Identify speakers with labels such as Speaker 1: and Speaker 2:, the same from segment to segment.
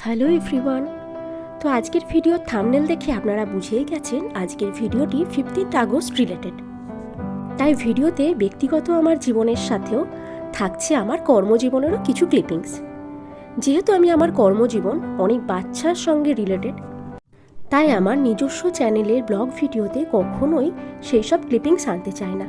Speaker 1: Hello everyone. তো আজকের video thumbnail দেখে আপনারা বুঝেই গেছেন আজকের ভিডিওটি ফিফটিন্থ আগস্ট রিলেটেড তাই ভিডিওতে ব্যক্তিগত আমার জীবনের সাথেও থাকছে আমার কর্মজীবনেরও কিছু ক্লিপিংস যেহেতু আমি আমার কর্মজীবন অনেক বাচ্চার সঙ্গে রিলেটেড তাই আমার নিজস্ব চ্যানেলের ব্লগ ভিডিওতে কখনোই সেই সব ক্লিপিংস আনতে চাই না।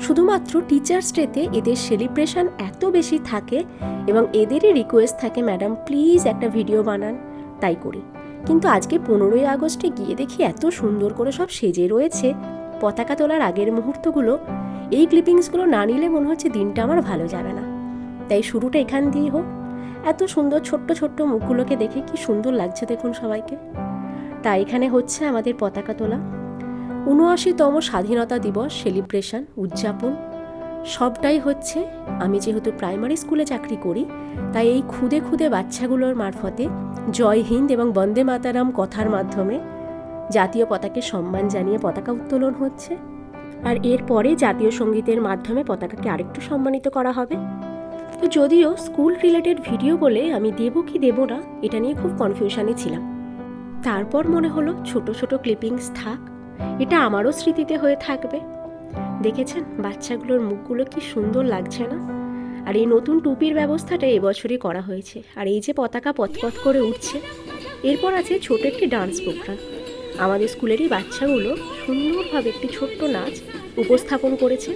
Speaker 1: শুধুমাত্র টিচার্স ডেতে এদের সেলিব্রেশন এত বেশি থাকে এবং এদেরই রিকোয়েস্ট থাকে ম্যাডাম প্লিজ একটা ভিডিও বানান। তাই করি। কিন্তু আজকে পনেরোই আগস্টে গিয়ে দেখি এত সুন্দর করে সব সেজে রয়েছে। পতাকা তোলার আগের মুহূর্তগুলো, এই ক্লিপিংসগুলো না নিলে মনে হচ্ছে দিনটা আমার ভালো যাবে না। তাই শুরুটা এখান দিয়েই হোক। এত সুন্দর ছোট্ট ছোট্ট মুখগুলোকে দেখে কি সুন্দর লাগছে দেখুন সবাইকে। তা এখানে হচ্ছে আমাদের পতাকা তোলা। উনআশিতম স্বাধীনতা দিবস সেলিব্রেশন, উদযাপন, সবটাই হচ্ছে আমি যেহেতু প্রাইমারি স্কুলে চাকরি করি, তাই এই খুদে খুদে বাচ্চাগুলোর মারফতে জয় হিন্দ এবং বন্দে মাতারাম কথার মাধ্যমে জাতীয় পতাকে সম্মান জানিয়ে পতাকা উত্তোলন হচ্ছে। আর এরপরে জাতীয় সঙ্গীতের মাধ্যমে পতাকাকে আরেকটু সম্মানিত করা হবে। তো যদিও স্কুল রিলেটেড ভিডিও বলে আমি দেব কি দেব না, এটা নিয়ে খুব কনফিউশনে ছিলাম। তারপর মনে হলো ছোট ছোট ক্লিপিংস থাক এটা আমারও স্মৃতিতে হয়ে থাকবে। দেখেছেন বাচ্চাগুলোর মুখগুলো কি সুন্দর লাগছে না? আর এই নতুন টুপির ব্যবস্থাটা এবছরই করা হয়েছে। আর এই যে পতাকা পথপথ করে উঠছে, এরপর আছে ছোট একটি ডান্স প্রোগ্রাম আমাদের স্কুলেরই বাচ্চাগুলো সুন্দরভাবে একটি ছোট্ট নাচ উপস্থাপন করেছে।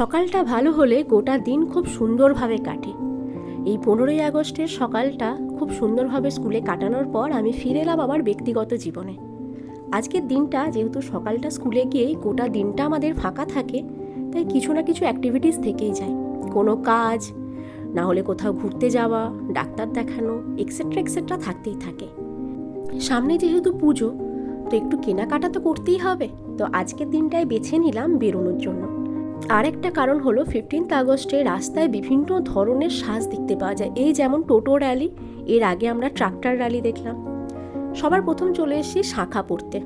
Speaker 1: সকালটা ভালো হলে গোটা দিন খুব সুন্দরভাবে কাটে। এই পনেরোই আগস্টের সকালটা খুব সুন্দরভাবে স্কুলে কাটানোর পর আমি ফিরে এলাম আমার ব্যক্তিগত জীবনে। আজকের দিনটা যেহেতু সকালটা স্কুলে গিয়েই গোটা দিনটা আমাদের ফাঁকা থাকে, তাই কিছু না কিছু অ্যাক্টিভিটিস থেকেই যায়। কোনো কাজ, না হলে কোথাও ঘুরতে যাওয়া, ডাক্তার দেখানো এক্সেট্রা এক্সেট্রা থাকতেই থাকে। সামনে যেহেতু পুজো, তো একটু কেনাকাটা তো করতেই হবে। তো আজকের দিনটায় বেছে নিলাম বেরোনোর জন্য। আরেকটা কারণ হলো ফিফটিন্থ আগস্টে রাস্তায় বিভিন্ন ধরনের সাজ দেখতে পাওয়া যায়। এই যেমন টোটো র্যালি এর আগে আমরা ট্রাক্টর র্যালি দেখলাম। সবার প্রথম চলে এসেছি শাখা পড়তে।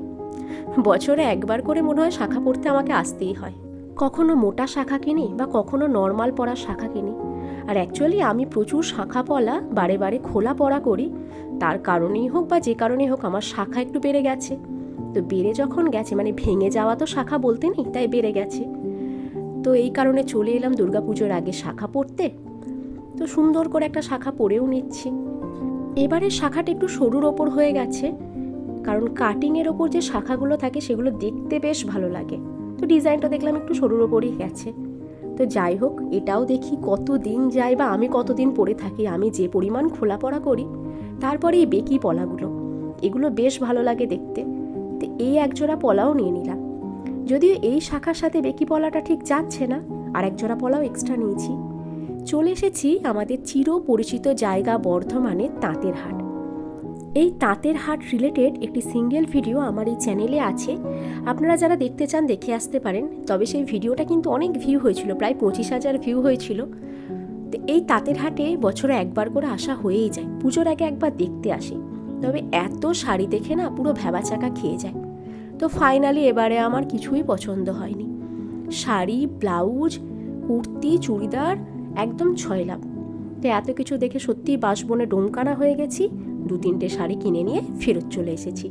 Speaker 1: বছরে একবার করে মনে হয় শাখা পড়তে আমাকে আসতেই হয়। কখনো মোটা শাখা কিনি বা কখনো নর্মাল পড়া শাখা কিনি। আর অ্যাকচুয়ালি আমি প্রচুর শাখা পলা, বারে বারে খোলা পড়া করি। তার কারণেই হোক বা যে কারণেই হোক আমার শাখা একটু বেড়ে গেছে। তো বেড়ে যখন গেছে মানে ভেঙে যাওয়া তো শাখা বলতে নেই, তাই বেড়ে গেছে। তো এই কারণে চলে এলাম দুর্গাপুজোর আগে শাখা পড়তে। তো সুন্দর করে একটা শাখা পরেও নিচ্ছি। এবারে শাখাটা একটু সরুর ওপর হয়ে গেছে, কারণ কাটিংয়ের ওপর যে শাখাগুলো থাকে সেগুলো দেখতে বেশ ভালো লাগে। তো ডিজাইনটা দেখলাম একটু সরুর ওপরই গেছে। তো যাই হোক, এটাও দেখি কত দিন যায় বা আমি কতদিন পরে থাকি, আমি যে পরিমাণ খোলা পড়া করি, তারপরে এই বেকি পলাগুলো, এগুলো বেশ ভালো লাগে দেখতে। তো এই একজোড়া পলাও নিয়ে নিলাম। যদিও এই শাখার সাথে বেকি পলাটা ঠিক যাচ্ছে না, আর এক জোড়া পলাও এক্সট্রা নিয়েছি। চলে এসেছি আমাদের চির পরিচিত জায়গা বর্ধমানের তাঁতের হাট। এই তাঁতের হাট রিলেটেড একটি সিঙ্গেল ভিডিও আমার এই চ্যানেলে আছে। আপনারা যারা দেখতে চান দেখে আসতে পারেন, তবে সেই ভিডিওটা কিন্তু অনেক ভিউ হয়েছিল, প্রায় পঁচিশ হাজার ভিউ হয়েছিল। তো এই তাঁতের হাটে বছরে একবার করে আসা হয়েই যায়, পুজোর আগে একবার দেখতে আসি। তবে এত শাড়ি দেখে না পুরো ভ্যাবাচাকা খেয়ে যায়। তো ফাইনালি এবারে আমার কিছুই পছন্দ হয়নি। শাড়ি, ব্লাউজ, কুর্তি, চুড়িদার, একদম ছয়লাম তো এত কিছু দেখে সত্যিই বাসবনে ডোমকানা হয়ে গেছি, দু তিনটে শাড়ি কিনে নিয়ে ফেরত চলে এসেছি।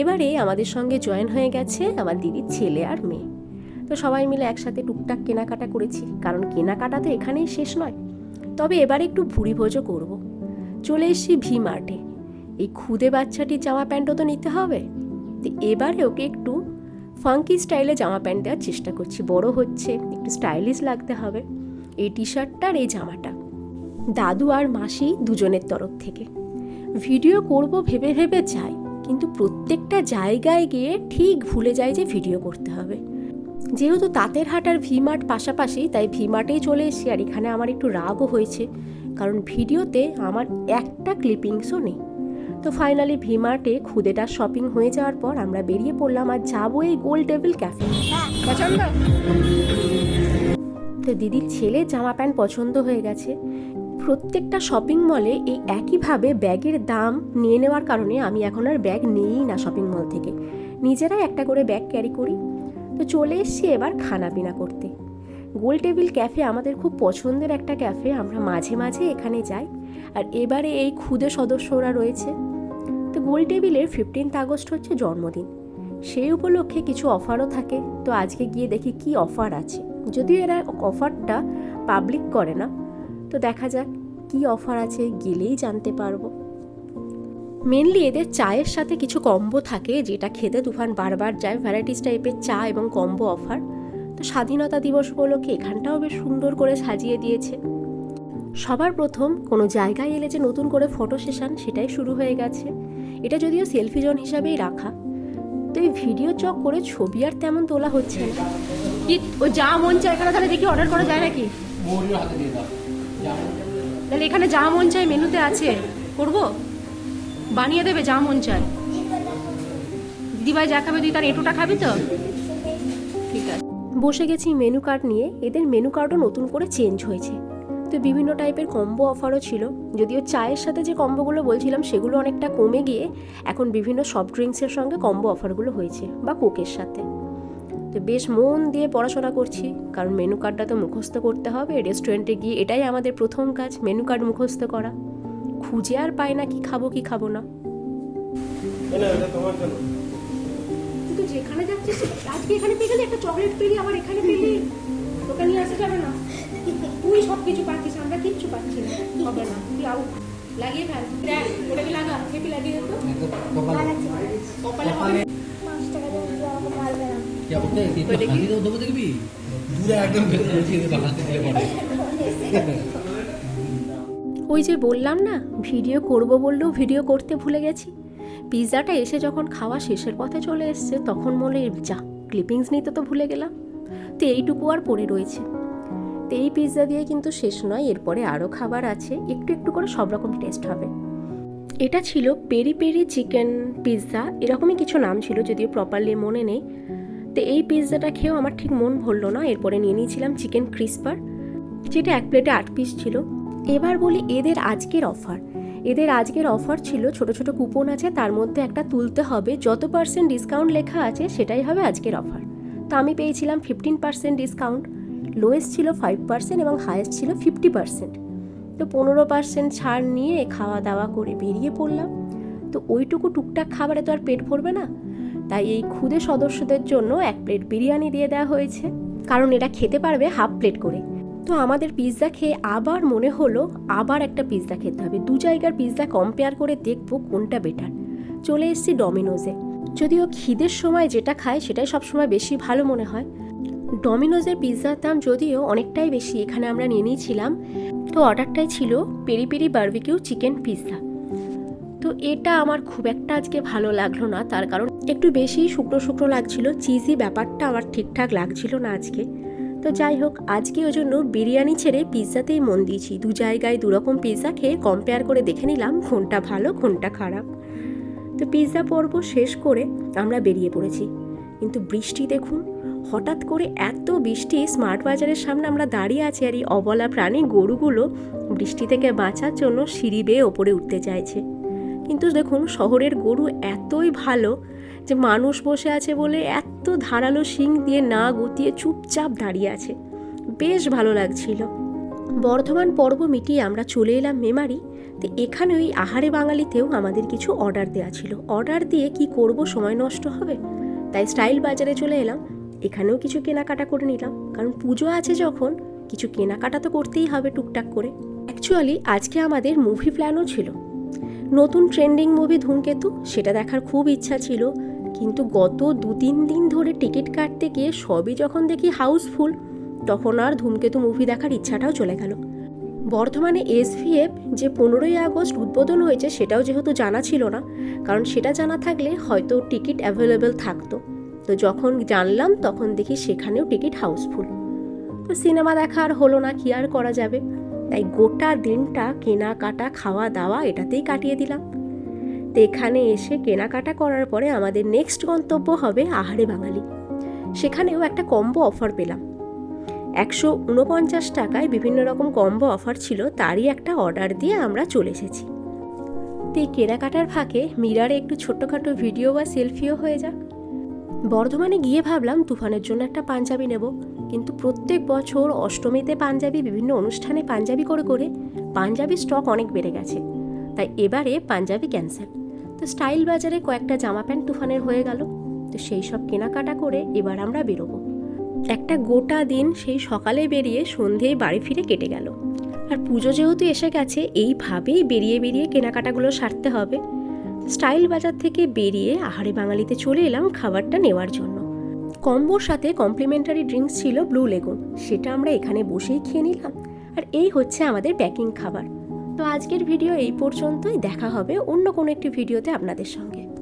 Speaker 1: এবারে আমাদের সঙ্গে জয়েন হয়ে গেছে আমার দিদির ছেলে আর মেয়ে। তো সবাই মিলে একসাথে টুকটাক কেনাকাটা করেছি, কারণ কেনাকাটা তো এখানেই শেষ নয়। তবে এবারে একটু ভুড়ি ভোজও করব। চলে এসেছি ভি মার্টে। এই খুদে বাচ্চাটির জামা প্যান্টও তো নিতে হবে। তো এবারে ওকে একটু ফাঙ্কি স্টাইলে জামা প্যান্ট দেওয়ার চেষ্টা করছি। বড় হচ্ছে, একটু স্টাইলিশ লাগতে হবে। এই টি শার্টটা আর এই জামাটা। দাদু আর মাসি দুজনের তরফ থেকে। ভিডিও করব ভেবে ভেবে যাই, কিন্তু প্রত্যেকটা জায়গায় গিয়ে ঠিক ভুলে যাই যে ভিডিও করতে হবে। যেহেতু তাঁতের হাট আর ভি মার্ট পাশাপাশি, তাই ভি মার্টেই চলে এসেছি আর এখানে আমার একটু রাগও হয়েছে। কারণ ভিডিওতে আমার একটা ক্লিপিংসও নেই। তো ফাইনালি ভিমার্টে খুদেটার শপিং হয়ে যাওয়ার পর আমরা বেরিয়ে পড়লাম আর যাব এই গোল টেবিল ক্যাফে তো দিদির ছেলে জামা প্যান্ট পছন্দ হয়ে গেছে। প্রত্যেকটা শপিং মলে এই একইভাবে ব্যাগের দাম নিয়ে নেওয়ার কারণে আমি এখন আর ব্যাগ নিই না শপিং মল থেকে। নিজেরাই একটা করে ব্যাগ ক্যারি করি। তো চলে এসছি এবার খানা পিনা করতে। গোল টেবিল ক্যাফে আমাদের খুব পছন্দের একটা ক্যাফে আমরা মাঝে মাঝে এখানে যাই। আর এবারে এই ক্ষুদে সদস্যরা রয়েছে। তো গোল টেবিলের ফিফটিন্থ আগস্ট হচ্ছে জন্মদিন। সেই উপলক্ষে কিছু অফারও থাকে। তো আজকে গিয়ে দেখি কি অফার আছে। যদিও এরা অফারটা পাবলিক করে না। তো দেখা যাক কি অফার আছে, গেলেই জানতে পারব। মেনলি এদের চায়ের সাথে কিছু কম্বো থাকে, যেটা খেতে তুফান বারবার যায়। ভ্যারাইটিস টাইপের চা এবং কম্বো অফার। তো স্বাধীনতা দিবস উপলক্ষে এখানটাও বেশ সুন্দর করে সাজিয়ে দিয়েছে। সবার প্রথম কোনো জায়গায় এলে যে নতুন করে ফটো সেশন সেটাই শুরু হয়ে গেছে। এটা যদিও সেলফি জোন হিসাবেই রাখা। তো এই ভিডিও চক করে ছবি আর তেমন তোলা হচ্ছে না। কি ও যা মন চায় এখানে তাহলে দেখি অর্ডার করা যায় নাকি?
Speaker 2: মৌরির হাতে দিয়ে দাও। যেমন
Speaker 1: তাহলে এখানে যা মন চায় মেনুতে আছে। করব? বানিয়ে দেবে যা মন চায়। দিদিভাই যা খাবে তুই তার এঁটোটা খাবি তো? ঠিক আছে। বসে গেছি মেনু কার্ড নিয়ে। এদের মেনু কার্ডও নতুন করে চেঞ্জ হয়েছে। তো বিভিন্ন টাইপের কম্বো অফারও ছিল। যদিও চায়ের সাথে যে কম্বোগুলো বলছিলাম সেগুলো অনেকটা কমে গিয়ে এখন বিভিন্ন সফট ড্রিঙ্কসের সঙ্গে কম্বো অফারগুলো হয়েছে বা কোকের সাথে। তো বেশ মন দিয়ে পড়াশোনা করছি কারণ মেনু কার্ডটা তো মুখস্থ করতে হবে রেস্টুরেন্টে গিয়ে এটাই আমাদের প্রথম কাজ মেনু কার্ড মুখস্থ করা। খুঁজে আর পাই না কি খাব কি খাব না। যেখানে যাচ্ছিস আজকে এখানে পেয়ে গেলি একটা চকলেট পেলি আবার এখানে পেলি। কিছু পাচ্ছিস আমরা কিচ্ছু পাচ্ছি না। হবে না। তুই আউট লাগিয়ে ফেল। দেখ ওটা কি লাগা? খেপি লাগিয়ে তো। কপালে। হবে।
Speaker 2: দেখবি?
Speaker 1: ওই যে বললাম না ভিডিও করব বললেও ভিডিও করতে ভুলে গেছি। পিৎজাটা এসে যখন খাওয়া শেষের পথে চলে এসছে তখন মনে যা ক্লিপিংস নিতে তো ভুলে গেলাম। তো এইটুকু আর পড়ে রয়েছে। এই পিৎজা দিয়ে কিন্তু শেষ নয়, এরপরে আরও খাবার আছে, একটু একটু করে সব রকম টেস্ট হবে। এটা ছিল পেরি পেরি চিকেন পিৎজা এরকমই কিছু নাম ছিল যদিও প্রপারলি মনে নেই। তো এই পিৎজাটা খেয়েও আমার ঠিক মন ভরলো না, এরপরে নিয়ে নিয়েছিলাম চিকেন ক্রিস্পার যেটা এক প্লেটে আট পিস ছিল। এবার বলি এদের আজকের অফার এদের আজকের অফার ছিল ছোট ছোট কুপন আছে, তার মধ্যে একটা তুলতে হবে, যত পার্সেন্ট ডিসকাউন্ট লেখা আছে, সেটাই হবে আজকের অফার তো আমি পেয়েছিলাম ফিফটিন পার্সেন্ট ডিসকাউন্ট লোয়েস্ট ছিল ফাইভ পার্সেন্ট এবং হায়েস্ট ছিল ফিফটি পার্সেন্ট তো পনেরো পার্সেন্ট ছাড় নিয়ে খাওয়া দাওয়া করে বেরিয়ে পড়লাম। তো ওইটুকু টুকটাক খাবারে তো আর পেট ভরবে না। তাই এই ক্ষুদে সদস্যদের জন্য এক প্লেট বিরিয়ানি দিয়ে দেওয়া হয়েছে। কারণ এরা খেতে পারবে হাফ প্লেট করে। তো আমাদের পিৎজা খেয়ে আবার মনে হলো আবার একটা পিৎজা খেতে হবে। দু জায়গার পিৎজা কম্পেয়ার করে দেখব কোনটা বেটার চলে এসেছি ডমিনোজে যদিও খিদের সময় যেটা খায় সেটাই সবসময় বেশি ভালো মনে হয়। ডমিনোজের পিৎজার দাম যদিও অনেকটাই বেশি, এখানে আমরা নিয়ে নিয়েছিলাম। তো অর্ডারটাই ছিল peri peri barbecue chicken pizza. তো এটা আমার খুব একটা আজকে ভালো লাগল না, তার কারণ একটু বেশি শুকনো শুকনো লাগছিল, চিজি ব্যাপারটা আমার ঠিকঠাক লাগছিল না আজকে। তো যাই হোক, আজকে ওই জন্য বিরিয়ানি ছেড়ে পিৎজাতেই মন দিয়েছি। দু জায়গায় দুরকম পিৎজা খেয়ে কম্পেয়ার করে দেখে নিলাম, কোনটা ভালো, কোনটা খারাপ। তো পিৎজা পর্ব শেষ করে আমরা বেরিয়ে পড়েছি। কিন্তু বৃষ্টি দেখুন হঠাৎ করে এত বৃষ্টি স্মার্ট বাজারের সামনে আমরা দাঁড়িয়ে আছি আর এই অবলা প্রাণী গরুগুলো বৃষ্টি থেকে বাঁচার জন্য সিঁড়ি বেয়ে ওপরে উঠতে চাইছে। কিন্তু দেখুন, শহরের গরু এতই ভালো যে মানুষ বসে আছে বলে এত ধারালো শিং দিয়ে না গুতিয়ে চুপচাপ দাঁড়িয়ে আছে। বেশ ভালো লাগছিল। বর্ধমান পর্ব মিটিয়ে আমরা চলে এলাম মেমারি। তো এখানে ওই আহারে বাঙালিতেও আমাদের কিছু অর্ডার দেওয়া ছিল। অর্ডার দিয়ে কি করব, সময় নষ্ট হবে? তাই স্টাইল বাজারে চলে এলাম। এখানেও কিছু কেনাকাটা করে নিলাম। কারণ পুজো আছে যখন, কিছু কেনাকাটা তো করতেই হবে টুকটাক করে। অ্যাকচুয়ালি আজকে আমাদের মুভি প্ল্যানও ছিল। নতুন ট্রেন্ডিং মুভি ধূমকেতু, সেটা দেখার খুব ইচ্ছা ছিল। কিন্তু গত দু তিন দিন ধরে টিকিট কাটতে গিয়ে সবই যখন দেখি হাউসফুল তখন আর ধূমকেতু মুভি দেখার ইচ্ছাটাও চলে গেল। বর্ধমানে এসভিএফ যে পনেরোই আগস্ট উদ্বোধন হয়েছে, সেটাও যেহেতু জানা ছিল না। কারণ সেটা জানা থাকলে হয়তো টিকিট অ্যাভেলেবেল থাকতো। তো যখন জানলাম, তখন দেখি সেখানেও টিকিট হাউসফুল। তো সিনেমা দেখা আর হলো না, কি আর করা যাবে? তাই গোটা দিনটা কেনাকাটা খাওয়া দাওয়া এটাতেই কাটিয়ে দিলাম। তো এখানে এসে কেনাকাটা করার পরে আমাদের নেক্সট গন্তব্য হবে আহারে বাঙালি। সেখানেও একটা কম্বো অফার পেলাম। একশো উনপঞ্চাশ টাকায় বিভিন্ন রকম কম্বো অফার ছিল, তারই একটা অর্ডার দিয়ে আমরা চলে এসেছি। তো এই কেনাকাটার ফাঁকে মিরারে একটু ছোট্টখাটো ভিডিও বা সেলফিও হয়ে যাক। বর্ধমানে গিয়ে ভাবলাম তুফানের জন্য একটা পাঞ্জাবি নেব। কিন্তু প্রত্যেক বছর অষ্টমীতে পাঞ্জাবি, বিভিন্ন অনুষ্ঠানে পাঞ্জাবি করে করে পাঞ্জাবি স্টক অনেক বেড়ে গেছে। তাই এবারে পাঞ্জাবি ক্যান্সেল তো স্টাইল বাজারে কয়েকটা জামা প্যান্ট তুফানের হয়ে গেল। তো সেই সব কেনাকাটা করে এবার আমরা বেরোবো। একটা গোটা দিন সেই সকালে বেরিয়ে সন্ধেয় বাড়ি ফিরে কেটে গেল। আর পুজো যেহেতু এসে গেছে এইভাবেই বেরিয়ে বেরিয়ে কেনাকাটাগুলো সারতে হবে। স্টাইল বাজার থেকে বেরিয়ে আহারে বাঙালিতে চলে এলাম খাবারটা নেওয়ার জন্য। কম্বোর সাথে কমপ্লিমেন্টারি ড্রিঙ্কস ছিল ব্লু লেগুন সেটা আমরা এখানে বসেই খেয়ে নিলাম। আর এই হচ্ছে আমাদের প্যাকিং খাবার। তো আজকের ভিডিও এই পর্যন্তই, দেখা হবে অন্য কোনো একটি ভিডিওতে আপনাদের সঙ্গে।